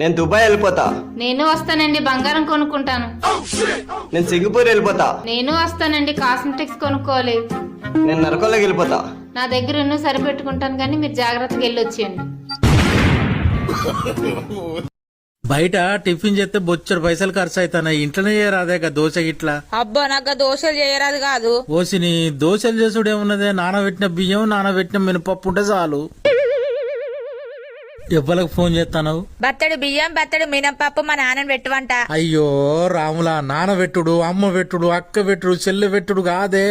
నేను దుబాయ్ వెళ్ళిపోతా. నేను వస్తానండి బంగారం కొనుక్కుంటాను. నేను సింగపూర్ వెళ్ళిపోతా. నేను వస్తానండి కాస్మెటిక్స్ కొనుక్కోవాలి. నేను నరకంలోకి వెళ్ళిపోతా. నా దగ్గర ఉన్న సరిపెట్టుకుంటాను కానీ మీరు జాగ్రత్తగా వెళ్ళొచ్చేయండి. బయట టిఫిన్ చేస్తే బొచ్చడు పైసలు ఖర్చు అవుతాయి ఇంట్లోనే చేయరాదే దోశ ఇట్లా అబ్బా నాకు దోశలు చేయరాదు కాదు. ఓసిని దోశలు చేసుడు ఏమున్నదే నానబెట్టిన బియ్యం నానబెట్టిన మినపప్పు ఉంటే చాలు. ఎవ్వలకు ఫోన్ చేస్తాను బత్తడి బియ్యం బత్తడి మినపప్పు మా నాన్నని పెట్టువంట. అయ్యో రాములా నానబెట్టుడు అమ్మ పెట్టుడు అక్క పెట్టుడు చెల్లె పెట్టుడు కాదే.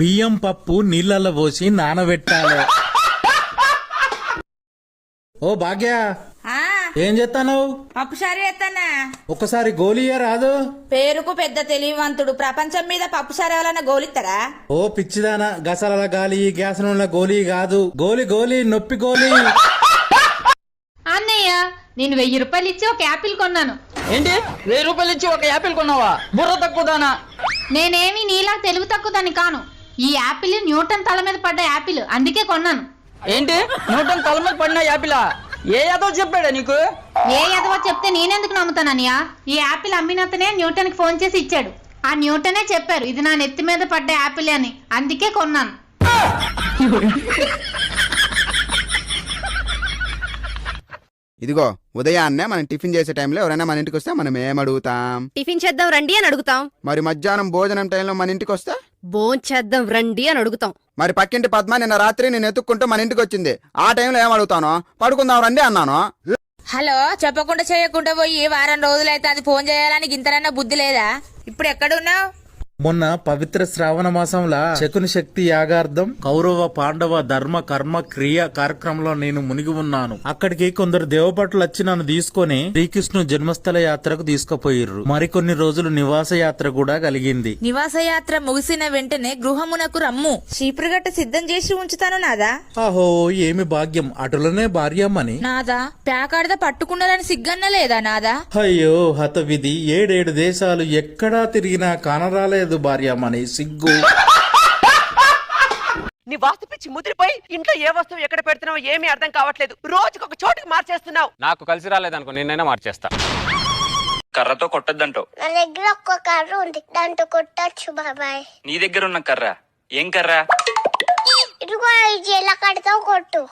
బియ్యం పప్పు నీళ్ళల్లో పోసి నానబెట్టాలి ఓ భాగ్య ఆ ఏం చేస్తాను పప్పు సారి ఎత్తన్నా ఒకసారి గోలియే రాదు? పేరుకు పెద్ద తెలివివంతుడు. ప్రపంచం మీద పప్పు సారి ఎవరన్నా గోలిస్తారా ఓ పిచ్చిదానా గసల గాలి గ్యాస్ నూనె గోలీ కాదు. గోలి గోలి నొప్పి గోలి. అన్నయ్య నేను వెయ్యి రూపాయలు ఇచ్చి ఒక యాపిల్ కొన్నాను. ఏంటి? వెయ్యి రూపాయలు ఇచ్చి ఒక యాపిల్ కొన్నావా? బుర్ర తక్కువ దానా నేనేమి నీలా తెలుగు తక్కువదని కాను. ఈ యాపిల్ న్యూటన్ తల మీద పడ్డ యాపిల్ అందుకే కొన్నాను. ఏంటి? న్యూటన్ తల మీద పడిన యాపిలా? ఏ యాదో చెప్పాడా నీకు? ఏ ఎదవో చెప్తే నేనెందుకు నమ్ముతాను అన్నయ్య ఈ యాపిల్ అమ్మినతనే న్యూటన్కి ఫోన్ చేసి ఇచ్చాడు. ఆ న్యూటనే చెప్పారు ఇది నా నెత్తి మీద పడ్డ యాపిల్ అని అందుకే కొన్నాను. ఇదిగో ఉదయాన్నే మనం టిఫిన్ చేసే టైంలో ఎవరైనా మన ఇంటికి వస్తే మనం ఏం అడుగుతాం? టిఫిన్ చేద్దాం రండి అని అడుగుతాం. మరి మధ్యాహ్నం భోజనం టైంలో మన ఇంటికి వస్తే? భోంచేద్దాం రండి అని అడుగుతాం. మరి పక్కింటి పద్మ నిన్న రాత్రి నేను ఎత్తుక్కుంటూ మన ఇంటికి వచ్చింది. ఆ టైంలో ఏం అడుగుతాను? పడుకుందాం రండి అన్నాను? హలో చెప్పకుండా చేయకుండా పోయి వారం రోజులైతే అది ఫోన్ చేయాలని గింతనన్నా బుద్ధి లేదా? ఇప్పుడు ఎక్కడున్నావు? మొన్న పవిత్ర శ్రావణ మాసంలా శకుని శక్తి యాగార్థం కౌరవ పాండవ ధర్మ కర్మ క్రియ కార్యక్రమంలో నేను మునిగి ఉన్నాను. అక్కడికి కొందరు దేవపట్లు వచ్చి నన్ను తీసుకొని శ్రీకృష్ణు జన్మస్థల యాత్రకు తీసుకుపోయిర్రు. మరికొన్ని రోజులు నివాస యాత్ర కూడా కలిగింది. నివాస యాత్ర ముగిసిన వెంటనే గృహమునకు రమ్ము. చీపురుగట్ట సిద్ధం చేసి ఉంచుతాను నాదా. ఆహో ఏమి భాగ్యం. అటులనే భార్యమ్మని. నాదా ప్యాకాడద పట్టుకున్నారని సిగ్గన్న లేదా నాదా? అయ్యో హతవిధి. ఏడేడు దేశాలు ఎక్కడా తిరిగినా కానరాలేదు. భార్యమ్మని సిగ్గు. నీ వాస్తు పిచ్చి ముదిరిపోయి ఇంట్లో ఏ వస్తువు ఎక్కడ పెడుతున్నావు ఏమీ అర్థం కావట్లేదు. రోజుకొక ఒక చోటుకి మార్చేస్తున్నావు. నాకు కలిసి రాలేదనుకో నేనైనా మార్చేస్తా. కర్రతో కొట్టద్దంటావు. నా దగ్గర ఒక్క కర్ర ఉంది. దాంతో కొట్టచ్చు బాబాయ్. నీ దగ్గర ఉన్న కర్ర. ఏం కర్ర? ఇదిగో ఈ జీల కడతావు కొట్టు